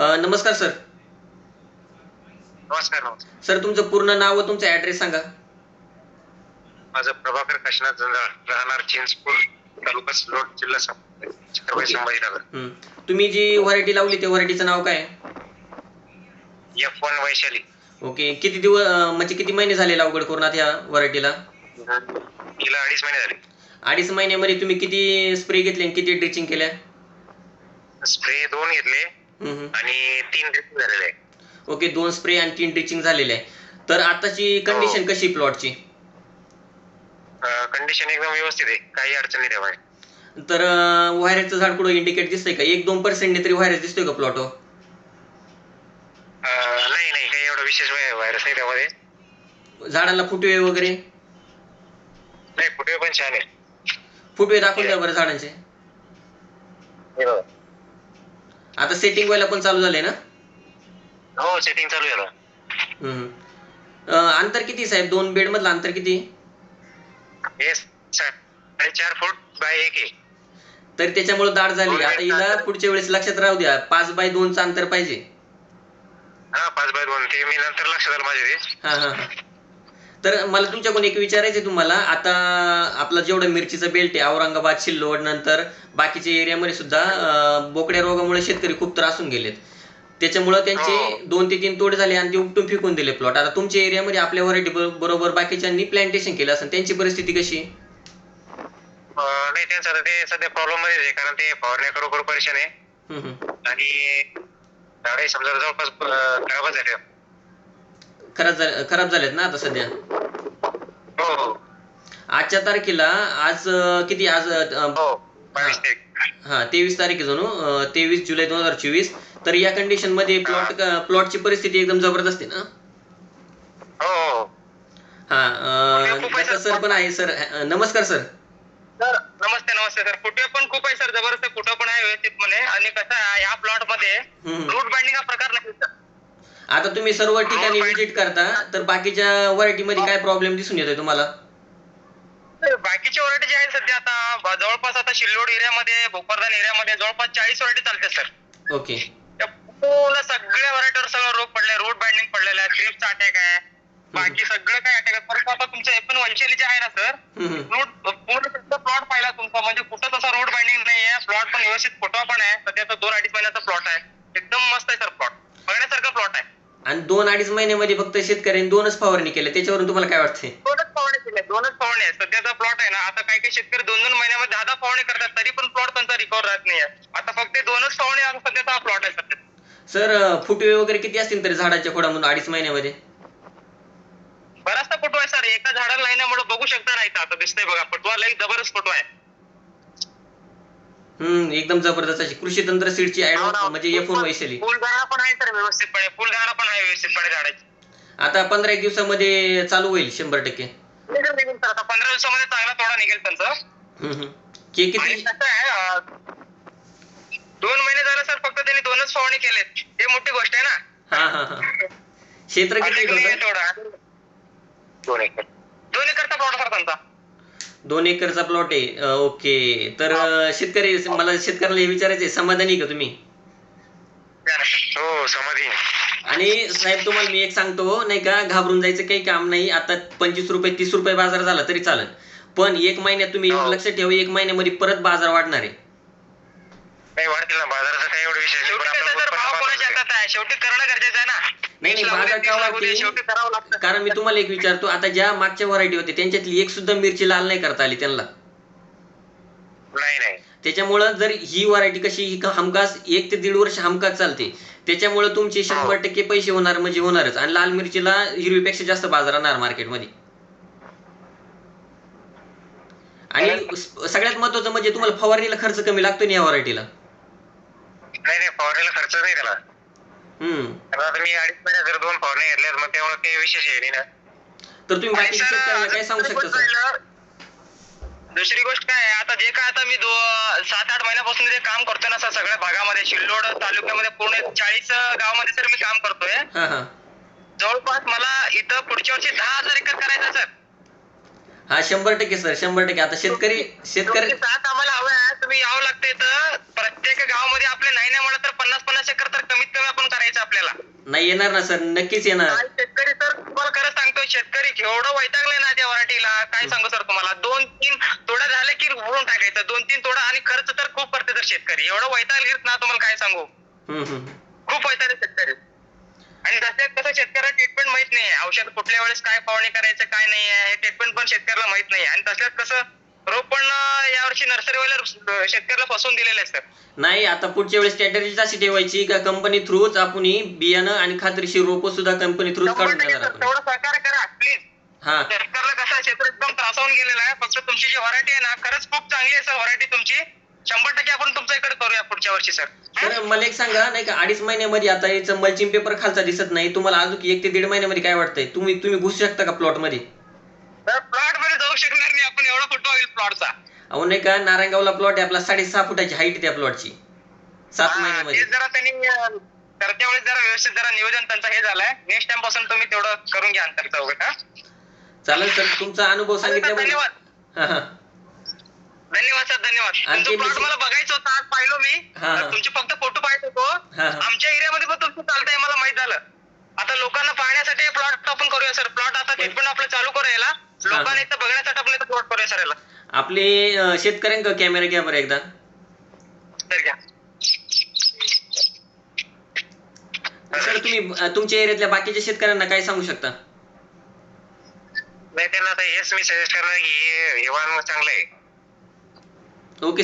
नमस्कार सर. नमस्कार सर तुमचं पूर्ण नाव व तुमचा ॲड्रेस सांगा. माझं प्रभाकर काशीनाथ जंजाळ राहणार चिंचपूर तालुका सिल्लोड जिल्हा छत्रपती संभाजीनगर. तुम्ही जी व्हरायटी लावली त्या व्हरायटीचं नाव काय? F one Vaishali. ओके. किती दिवस म्हणजे किती महिने झाले लागवड करून आता ह्या व्हरायटीला तिला अडीच महिने झाले. अडीच महिन्यामध्ये तुम्ही किती स्प्रे घेतले आणि किती ड्रिचिंग केल्या? स्प्रे दोन घेतले. आणि तीन ड्रिप झालेले आहे. ओके दोन स्प्रे आणि तीन ड्रिचिंग झालेले आहे. तर आताची कंडिशन कशी प्लॉटची कंडिशन एकदम व्यवस्थित आहे. काही अडचण नाही तर व्हायरसचं झाड कुठं इंडिकेट दिसतंय का? एक दोन पर्सेंटने तरी व्हायरस दिसतोय का प्लॉट अं, नाही नाही. काही एवढं विशेष व्हायरस नाही त्यामध्ये. झाडाला फुटवे वगैरे? नाही फुटवे पण छान आहे. फुटवे दाखवून द्या बरं झाडांचे. हे. आता सेटिंग व्हायला पण चालू झाले ना? हो सेटिंग चालू. हम्म. अं, अंतर किती साहेब? दोन बेड मधलं अंतर किती? हे साडेचार फूट बाय एक आहे. तर त्याच्यामुळे दाट झाली. आता हिला पुढच्या वेळेस लक्षात राहू द्या. पाच बाय दोनचं अंतर पाहिजे. हा पाच बाय दोन. ते मी नंतर लक्षात आलं माझ्या ते. हा हा हा. तर मला तुमच्याकडून एक विचारायचं तुम्हाला. आता आपला जेवढं मिरचीचं बेल्ट आहे औरंगाबाद सिल्लोड नंतर बाकीच्या एरियामध्ये सुद्धा बोकड्या रोगामुळे शेतकरी खूप त्रासून गेलेत. त्याच्यामुळं त्यांचे दोन ते तीन तोडे झाले आणि ते उपटून फेकून दिले प्लॉट आता तुमच्या एरियामध्ये आपल्या व्हरायटी बरोबर बाकीच्यांनी प्लांटेशन केलं असेल त्यांची परिस्थिती कशी नाही त्यांचं ते सध्या प्रॉब्लेममध्ये आहे कारण ते फवारण्या खरोखर परेशान आहे. आणि झाडे समजा जवळपास खराबच झाले. खराब झाले खराब झालेत ना आता सध्या? हो. आजच्या तारखेला आज किती आज हो हा तेवीस तारीख आहे जणू. तेवीस जुलै दोन हजार चोवीस. तर या कंडिशनमध्ये प्लॉट प्लॉटची परिस्थिती एकदम जबरदस्त आहे ना? हो. हो सर पण आहे सर. नमस्कार सर. सर नमस्ते नमस्ते सर. फुटवे पण खूप आहे सर. जबरदस्त फुटवे पण आहे व्यवस्थितपणे आणि कसं आहे या प्लॉटमध्ये. रूट बाइंडिंग हा प्रकार नाही सर. आता तुम्ही सर्व ठिकाणी व्हिजिट करता तर बाकीच्या व्हरायटी मध्ये काय प्रॉब्लेम दिसून येतोय तुम्हाला? बाकीचे व्हरायटी जे आहे सध्या आता जवळपास आता शिल्लोड एरियामध्ये भोकरदान एरियामध्ये जवळपास चाळीस व्हरायटी चालते सर. ओके. पूर्ण सगळ्या व्हरायटीवर सगळं रोग पडले रूट बाइंडिंग पडलेलं आहे ग्रीपचा अटॅक आहे. बाकी सगळं काय अटॅक आहे? परंतु आता तुमचं एपन वंशेली जे आहे ना सर. रूट पूर्ण प्लॉट पाहिला तुमचा म्हणजे कुठं तसा रूट बाइंडिंग नाही आहे प्लॉट पण व्यवस्थित फोटो पण आहे. सध्याचा दोन अडीच महिन्याचा प्लॉट आहे. एकदम मस्त आहे सर प्लॉट बघण्यासारखा प्लॉट आहे. आणि दोन अडीच महिन्यामध्ये फक्त शेतकऱ्यांनी दोनच फवारणी केल्या. त्याच्यावरून तुम्हाला काय वाटतंय? दोनच फवारणी केले दोनच फवारणी आहे सध्याचा प्लॉट आहे ना आता काही काही शेतकरी दोन दोन महिन्यामध्ये दहा दहा फवारणी करतात तरी पण प्लॉट त्यांचा रिकवर राहत नाही आता फक्त दोनच फवारणी आता सध्याचा हा प्लॉट आहे सध्या. सर फुटवे वगैरे किती असतील तरी झाडाच्या खोडामधून अडीच महिन्यामध्ये? बराचसा फोटो आहे सर. एका झाडाला लाईनामुळे बघू शकता नाही आता. दिसतंय बघा फोटो लई जबरदस्त फोटो आहे. हम्म एकदम जबरदस्त अशी कृषी तंत्र सीडची ऍड म्हणजे एफ वैशाली. फुलदाणा पण आहे सर व्यवस्थितपणे. फुलदाणा पण आहे व्यवस्थितपणे झाडाची. आता पंधरा एक दिवसामध्ये चालू होईल शंभर टक्के. निघेल निघेल सर आता पंधरा दिवसामध्ये चांगला तोडा निघेल त्यांचा. हम्म, हम्म. के आणि किती कसं आहे अं, दोन महिने झाले सर फक्त त्यांनी दोनच फवारणी केलेत. हे मोठी गोष्ट आहे ना. हा हा हा. क्षेत्र किती नाही आहे total? तेवढा दोन एकर. दोन एकरचा प्लॉट सर त्यांचा. दोन एकरचा प्लॉट आहे. ओके तर शेतकरी मला शेतकऱ्याला हे विचारायचं आहे समाधानी का तुम्ही? हो समाधी आणि साहेब तुम्हाला मी एक सांगतो नाही का घाबरून जायचं काही काम नाही. आता पंचवीस रुपये तीस रुपये बाजार झाला तरी चालेल. पण एक महिन्यात तुम्ही एवढं लक्षात ठेवा एक महिन्यामध्ये परत बाजार वाढणार आहे? शेवटी करणं गरजेचं आहे ना. नाही, लागतं. कारण मी तुम्हाला एक विचारतो आता ज्या मागच्या व्हरायटी होते त्यांच्यातली एक सुद्धा मिरची लाल नाही करता आली त्यांना. नाही नाही. त्याच्यामुळं जर ही व्हरायटी कशी ही हमखास एक ते दीड वर्ष हमखास चालते. त्याच्यामुळं तुमचे शंभर टक्के पैसे होणार म्हणजे होणारच. आणि लाल मिरचीला हिरवीपेक्षा जास्त बाजार राहणार मार्केटमध्ये आणि सगळ्यात महत्वाचं म्हणजे तुम्हाला फवारणीला खर्च कमी लागतो ना या व्हरायटीला नाही नाही फवारणीला खर्च नाही त्याला. कारण आता मी अडीच जर दोन फवारणी घेतल्यात मग त्यामुळे काही विशेष आहे नाही ना. तर तुम्ही आणि बाकीच्या काय सांगू दुसरी शकता गोष्ट सर दुसरी गोष्ट काय आहे आता जे काय आता मी दो सात आठ महिन्यापासून जे काम करतोय ना सर सगळ्या भागामध्ये शिल्लोड तालुक्यामध्ये पूर्ण चाळीस गावामध्ये सर मी काम करतोय. हा हा. जवळपास मला इथं पुढच्या वर्षी दहा हजार एकर करायचं सर. हा शंभर टक्के सर शंभर टक्के. आता शेतकरी शेतकरी तुमची साथ आम्हाला हवं आहे तुम्ही यावं लागतंय तर. प्रत्येक गावामध्ये आपले नाही नाही म्हणलं तर पन्नास पन्नास एकर तर कमीत कमी आपण नाही येणार ना सर. नक्कीच येणार. शेतकरी तर तुम्हाला खरं सांगतोय शेतकरी एवढं वैतागलंय ना त्या व्हरायटीला काय सांगू सर तुम्हाला? दोन तीन तोडा झाले की उडून टाकायचं. दोन तीन तोडा आणि खर्च तर खूप करते तर शेतकरी. एवढं वैतागलीत ना तुम्हाला काय सांगू? हम्म, हम्म. खूप वैतागले शेतकरी. आणि तसं कसं शेतकऱ्याला ट्रीटमेंट माहीत नाही. औषध कुठल्या वेळेस काय फवारणी करायचं काय नाही आहे हे ट्रीटमेंट पण शेतकऱ्याला माहीत नाही. आणि तसल्यात कसं रोप पण यावर्षी नर्सरीवाल्या शेतकऱ्याला फसवून दिलेले असतात नाही आता पुढच्या वेळेस स्ट्रॅटेजी अशी ठेवायची का कंपनी थ्रूच आपण ही बियाणं आणि खात्रीशीर रोप सुद्धा कंपनी थ्रूच शंभर काढून टक्के देणार सर, आपण. तेवढं सहकार्य करा प्लीज हा. शेतकऱ्याला कसं आहे, एकदम त्रासावून गेलेला आहे. फक्त तुमची जी व्हरायटी आहे ना खरंच खूप चांगली आहे सर व्हरायटी तुमची. शंभर टक्के आपण तुमच्या इकडे करूया पुढच्या वर्षी सर तर मला एक सांगा नाही का अडीच महिन्यामध्ये आता याचं मल्चिंग पेपर खालचा दिसत नाही. तुम्हाला अजून एक ते दीड महिन्यामध्ये काय वाटतंय? तुम्ही तुम्ही घुसू शकता का प्लॉटमध्ये? प्लॉटमध्ये जाऊ शकणार नाही आपण एवढा फुटवा होईल प्लॉटचा अहो नाही का? नारायणगावला प्लॉट आहे आपला साडेसहा फुटाची हाईट त्या प्लॉटची सात महिन्यामध्ये. तेच जरा त्यांनी अं, करत्या वेळेस जरा व्यवस्थित जरा नियोजन त्यांचं हे झालंय. नेक्स्ट टाइमपासून तुम्ही तेवढं करून घ्या अंतरचा वगैरे हा? चालेल सर तुमचा अनुभव सांगितल्याबद्दल. धन्यवाद. हा हा. धन्यवाद सर धन्यवाद. आणखी तुमचं प्लॉट मला बघायचं होतं आज पाहिलो मी. हा, हा. तुमचे फक्त फोटो पाहत होतो. हा, हा. आमच्या एरियामध्ये पण तुमचं चालतंय मला माहीत झालं. आता लोकांना पाहण्यासाठी प्लॉट आपण करूया सर. प्लॉट आता ट्रीटमेंट आपलं चालू करूया याला. लोकांना इथं बघण्यासाठी आपण प्लॉट करूया सर याला. आपले शेतकऱ्यांका कॅमेरा घ्या बरं एकदा सर तुम्ही तुमच्या एरियातल्या बाकीच्या शेतकऱ्यांना काय सांगू शकता? नाही त्यांना आता हेच मी सजेस्ट करणार की हे हे वाहन चांगलं आहे. ओके